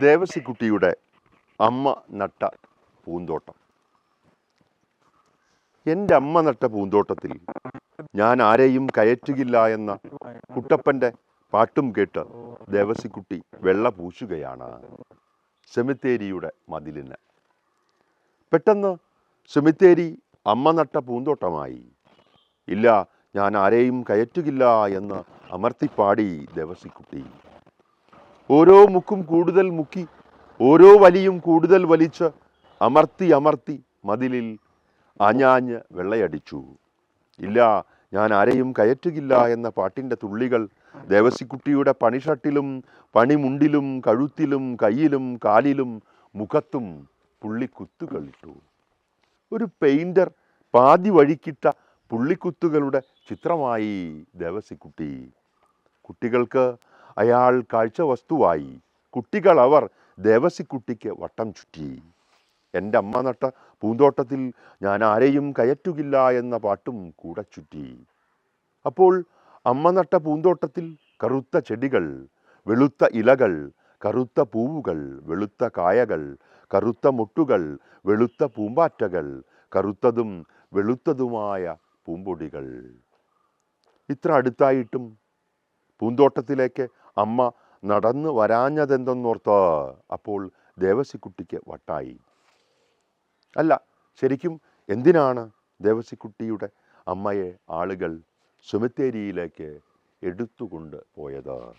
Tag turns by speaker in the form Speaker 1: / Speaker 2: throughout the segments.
Speaker 1: ദേവസിക്കുട്ടിയുടെ അമ്മ നട്ട പൂന്തോട്ടം. എന്റെ അമ്മ നട്ട പൂന്തോട്ടത്തിൽ ഞാൻ ആരെയും കയറ്റുകില്ല എന്ന കുട്ടപ്പന്റെ പാട്ടും കേട്ട് ദേവസിക്കുട്ടി വെള്ള പൂശുകയാണ്. സെമിത്തേരിയുടെ മതിലിന്. പെട്ടെന്ന് സെമിത്തേരി അമ്മ നട്ട പൂന്തോട്ടമായി. ഇല്ല ഞാൻ ആരെയും കയറ്റുകില്ല എന്ന് അമർത്തിപ്പാടി ദേവസിക്കുട്ടി. ഓരോ മുക്കും കൂടുതൽ മുക്കി ഓരോ വലിയും കൂടുതൽ വലിച്ച് അമർത്തി അമർത്തി മതിലിൽ ആഞ്ഞാഞ്ഞ് വെള്ളയടിച്ചു. ഇല്ല ഞാൻ ആരെയും കയറ്റുകില്ല എന്ന പാട്ടിന്റെ തുള്ളികൾ ദേവസിക്കുട്ടിയുടെ പണിഷട്ടിലും പണിമുണ്ടിലും കഴുത്തിലും കയ്യിലും കാലിലും മുഖത്തും പുള്ളിക്കുത്തുകളിട്ടു ഒരു പെയിന്റർ പാതി വഴിക്കിട്ട പുള്ളിക്കുത്തുകളുടെ ചിത്രമായി ദേവസിക്കുട്ടി. കുട്ടികൾക്ക് അയാൾ കാഴ്ച വസ്തുവായി. കുട്ടികൾ അവർ ദേവസിക്കുട്ടിക്ക് വട്ടം ചുറ്റി. എന്റെ അമ്മ നട്ട പൂന്തോട്ടത്തിൽ ഞാൻ ആരെയും കയറ്റുകില്ല എന്ന പാട്ടും കൂടെ ചുറ്റി. അപ്പോൾ അമ്മ നട്ട പൂന്തോട്ടത്തിൽ കറുത്ത ചെടികൾ വെളുത്ത ഇലകൾ കറുത്ത പൂവുകൾ വെളുത്ത കായകൾ കറുത്ത മുട്ടുകൾ വെളുത്ത പൂമ്പാറ്റകൾ കറുത്തതും വെളുത്തതുമായ പൂമ്പൊടികൾ. ഇത്ര അടുത്തായിട്ടും പൂന്തോട്ടത്തിലേക്ക് അമ്മ നടന്നു വരാഞ്ഞതെന്തെന്നോർത്ത് അപ്പോൾ ദേവസിക്കുട്ടിക്ക് വട്ടായി. അല്ല ശരിക്കും എന്തിനാണ് ദേവസിക്കുട്ടിയുടെ അമ്മയെ ആളുകൾ സുമിത്തേരിയിലേക്ക് എടുത്തുകൊണ്ട് പോയത്?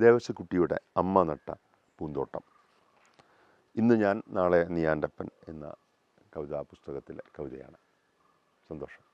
Speaker 1: ദേവസിക്കുട്ടിയുടെ അമ്മ നട്ട പൂന്തോട്ടം. ഇന്ന് ഞാൻ നാളെ നീയാന്റപ്പൻ എന്ന കവിതാ പുസ്തകത്തിലെ കവിതയാണ്. സന്തോഷം.